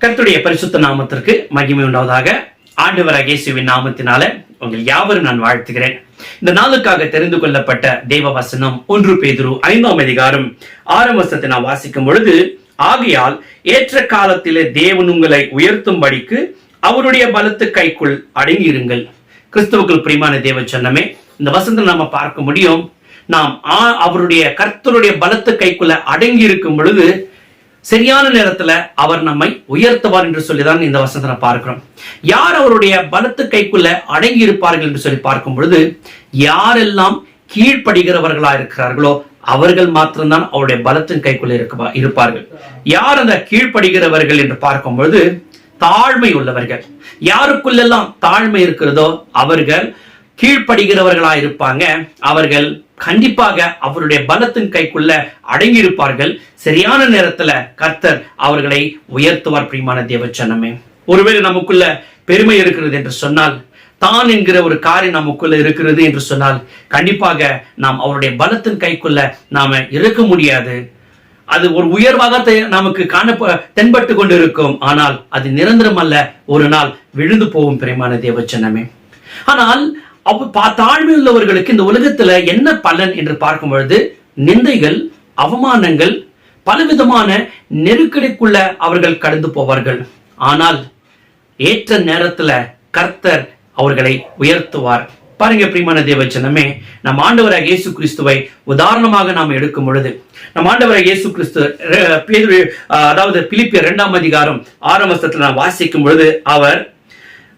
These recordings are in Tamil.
கர்த்துடைய பரிசுத்த நாமத்திற்கு மகிமை உண்டாவதாக. ஆண்டவர் அகேசுவின் நாமத்தினால உங்கள் யாவரும் நான் வாழ்த்துகிறேன். இந்த நாளுக்காக தெரிந்து கொள்ளப்பட்ட தேவ வசனம் ஒன்று பேதுரு ஐந்தாம் அதிகாரம் ஆறாம் வசனத்தை நான் வாசிக்கும் பொழுது ஆகையால் ஏற்ற காலத்திலே தேவன் உங்களை உயர்த்தும்படிக்கு அவருடைய பலத்து கைக்குள் அடங்கியிருங்கள். கிறிஸ்துவுக்குள் பிரியமான தேவ சொன்னமே இந்த வசனத்தில் நாம பார்க்க முடியும். நாம் அவருடைய கர்த்தருடைய பலத்து கைக்குள்ள அடங்கி இருக்கும் பொழுது சரியான நேரத்துல அவர் நம்மை உயர்த்துவார் என்று சொல்லிதான் இந்த வசனத்தை பார்க்கிறோம். யார் அவருடைய பலத்து கைக்குள்ள அடங்கி இருப்பார்கள் என்று சொல்லி பார்க்கும் பொழுது யாரெல்லாம் கீழ்ப்படுகிறவர்களா இருக்கிறார்களோ அவர்கள் மாத்திரம்தான் அவருடைய பலத்தின் கைக்குள்ள இருக்க இருப்பார்கள். யார் அந்த கீழ்ப்படுகிறவர்கள் என்று பார்க்கும் பொழுது தாழ்மை உள்ளவர்கள். யாருக்குள்ளெல்லாம் தாழ்மை இருக்கிறதோ அவர்கள் கீழ்ப்படுகிறவர்களா இருப்பாங்க. அவர்கள் கண்டிப்பாக அவருடைய பலத்தின் கைக்குள்ள அடங்கி இருப்பார்கள் சரியான நேரத்துல கர்த்தர் அவர்களை உயர்த்துவார் பிரியமான தேவச்சனமே ஒருவேளை நமக்குள்ள பெருமை இருக்கிறது என்று சொன்னால் தான் என்கிற ஒரு காரியம் நமக்குள்ள இருக்கிறது என்று சொன்னால் கண்டிப்பாக நாம் அவருடைய பலத்தின் கைக்குள்ள நாம இருக்க முடியாது. அது ஒரு உயர்வாக நமக்கு காண தென்பட்டு கொண்டிருக்கும். ஆனால் அது நிரந்தரம் அல்ல ஒரு நாள் விழுந்து போகும் பிரியமான தேவச்சனமே ஆனால் அப்போ தாழ்மை உள்ளவர்களுக்கு இந்த உலகத்துல என்ன பலன் என்று பார்க்கும் பொழுது நிந்தைகள் அவமானங்கள் பலவிதமான நெருக்கடிக்குள்ள அவர்கள் கடந்து போவார்கள். ஆனால் ஏற்ற நேரத்துல கர்த்தர் அவர்களை உயர்த்துவார். பாருங்க பிரியமான தேவச்சனமே நம் ஆண்டவராக இயேசு கிறிஸ்துவை உதாரணமாக நாம் எடுக்கும் பொழுது நம் ஆண்டவராக இயேசு கிறிஸ்து அதாவது பிலிப்பிய இரண்டாம் அதிகாரம் ஆரம்பத்தில் நாம் வாசிக்கும் பொழுது அவர்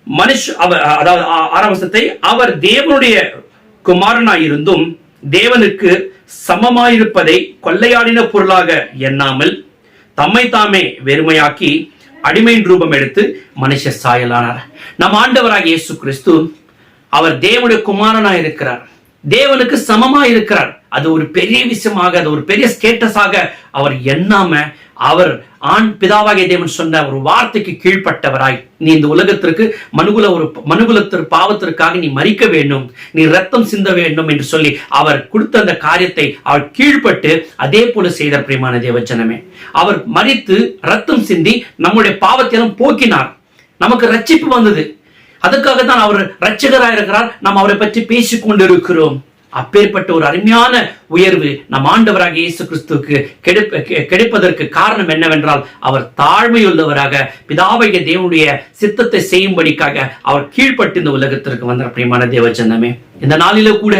மனுஷ அதாவது ஆரம்பத்தை அவர் தேவனுடைய குமாரனாயிருந்தும் தேவனுக்கு சமமாயிருப்பதை கொள்ளையாடின பொருளாக எண்ணாமல் தம்மை தாமே வெறுமையாக்கி அடிமையின் ரூபம் எடுத்து மனுஷ சாயலானார். நம் ஆண்டவராக இயேசு கிறிஸ்து அவர் தேவனுடைய குமாரனாய் இருக்கிறார் தேவனுக்கு சமமா இருக்கிறார் அது ஒரு பெரிய விஷயமாக அது ஒரு பெரிய ஸ்டேட்டஸாக அவர் எண்ணாம அவர் ஆண் பிதாவாகிய தேவன் சொன்ன ஒரு வார்த்தைக்கு கீழ்ப்பட்டவராய். நீ இந்த உலகத்திற்கு மனுகுல ஒரு மனுகுலத்திற்கு பாவத்திற்காக நீ மறிக்க வேண்டும். நீ ரத்தம் சிந்த வேண்டும் என்று சொல்லி அவர் கொடுத்த அந்த காரியத்தை அவர் கீழ்ப்பட்டு அதே போல செய்தார் பிரியமான தேவஜனமே அவர் மறித்து ரத்தம் சிந்தி நம்முடைய பாவத்தையெல்லாம் போக்கினார். நமக்கு ரட்சிப்பு வந்தது. அதுக்காக தான் அவர் ரட்சகராயிருக்கிறார் நாம் அவரை பற்றி பேசிக் கொண்டிருக்கிறோம் அப்பேற்பட்ட ஒரு அருமையான உயர்வு நம் ஆண்டவராக இயேசு கிறிஸ்துவுக்கு கிடைப்பதற்கு காரணம் என்னவென்றால் அவர் தாழ்மையுள்ளவராக பிதாவைய தேவனுடைய சித்தத்தை செய்யும்படிக்காக அவர் கீழ்ப்பட்டு இந்த உலகத்திற்கு வந்த பிரியமான தேவச்சந்தமே இந்த நாளில கூட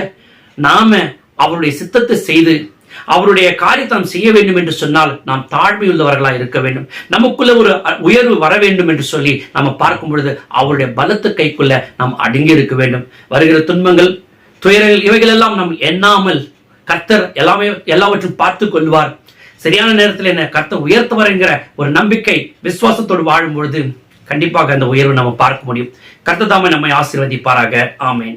நாம அவருடைய சித்தத்தை செய்து அவருடைய காரியத்தை செய்ய வேண்டும் என்று சொன்னால் நாம் தாழ்மையுள்ளவர்களா இருக்க வேண்டும். நமக்குள்ள ஒரு உயர்வு வர வேண்டும் என்று சொல்லி நம்ம பார்க்கும் பொழுது அவருடைய பலத்து கைக்குள்ள நாம் அடங்கி இருக்க வேண்டும். வருகிற துன்பங்கள் துயரங்கள் இவைகள் எல்லாம் நாம் எண்ணாமல் கர்த்தர் எல்லாமே எல்லாவற்றையும் பார்த்து கொள்வார். சரியான நேரத்தில் என்ன? கர்த்தர் உயர்த்துவார் என்கிற ஒரு நம்பிக்கை விசுவாசத்தோடு வாழும் பொழுது கண்டிப்பாக அந்த உயர்வை நம்ம பார்க்க முடியும். கர்த்ததாமே நம்மை ஆசீர்வதிப்பாராக. ஆமேன்.